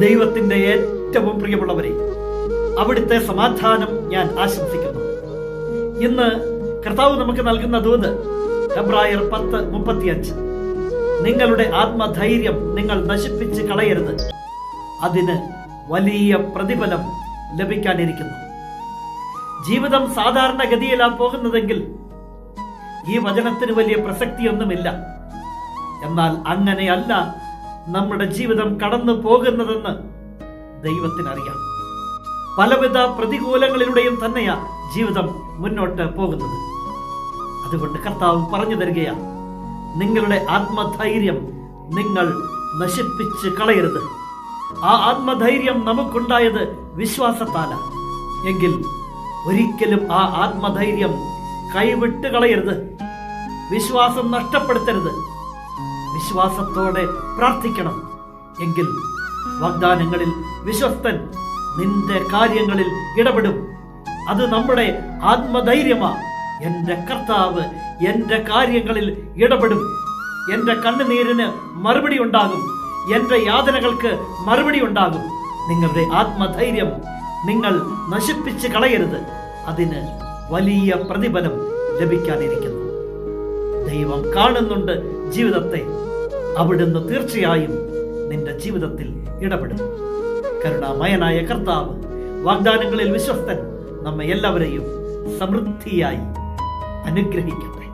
ദൈവത്തിന്റെ ഏറ്റവും പ്രിയമുള്ളവരെ അവിടുത്തെ സമാധാനം ഞാൻ ആശംസിക്കുന്നു. ഇന്ന് കർത്താവ് നമുക്ക് നൽകുന്ന ദൂത് ഫെബ്രായർ പത്ത് മുപ്പത്തിയഞ്ച്. നിങ്ങളുടെ ആത്മധൈര്യം നിങ്ങൾ നശിപ്പിച്ച് കളയരുത്. അതിന് വലിയ പ്രതിഫലം ലഭിക്കാനിരിക്കുന്നു. ജീവിതം സാധാരണഗതിയിലാ പോകുന്നതെങ്കിൽ ഈ വചനത്തിന് വലിയ പ്രസക്തിയൊന്നുമില്ല. എന്നാൽ അങ്ങനെയല്ല നമ്മുടെ ജീവിതം കടന്നു പോകുന്നതെന്ന് ദൈവത്തിനറിയാം. പലവിധ പ്രതികൂലങ്ങളിലൂടെയും തന്നെയാ ജീവിതം മുന്നോട്ട് പോകുന്നത്. അതുകൊണ്ട് കർത്താവ് പറഞ്ഞു തരികയാണ് നിങ്ങളുടെ ആത്മധൈര്യം നിങ്ങൾ നശിപ്പിച്ച് കളയരുത്. ആ ആത്മധൈര്യം നമുക്കുണ്ടായത് വിശ്വാസത്താല. എങ്കിൽ ഒരിക്കലും ആ ആത്മധൈര്യം കൈവിട്ട് കളയരുത്. വിശ്വാസം നഷ്ടപ്പെടുത്തരുത്. വിശ്വാസത്തോടെ പ്രാർത്ഥിക്കണം. എങ്കിൽ വാഗ്ദാനങ്ങളിൽ വിശ്വസ്തൻ നിന്റെ കാര്യങ്ങളിൽ ഇടപെടും. അത് നമ്മുടെ ആത്മധൈര്യമാ. എന്റെ കർത്താവ് എന്റെ കാര്യങ്ങളിൽ ഇടപെടും. എന്റെ കണ്ണുനീരിന് മറുപടി ഉണ്ടാകും. എന്റെ യാതനകൾക്ക് മറുപടി ഉണ്ടാകും. നിങ്ങളുടെ ആത്മധൈര്യം നിങ്ങൾ നശിപ്പിച്ച് കളയരുത്. അതിന് വലിയ പ്രതിഫലം ലഭിക്കാനിരിക്കുന്നു. ദൈവം കാണുന്നുണ്ട് ജീവിതത്തെ. അവിടുന്ന് തീർച്ചയായും നിന്റെ ജീവിതത്തിൽ ഇടപെടും. കരുണാമയനായ കർത്താവ് വാഗ്ദാനങ്ങളിൽ വിശ്വസ്തൻ നമ്മെ എല്ലാവരെയും സമൃദ്ധിയായി അനുഗ്രഹിക്കട്ടെ.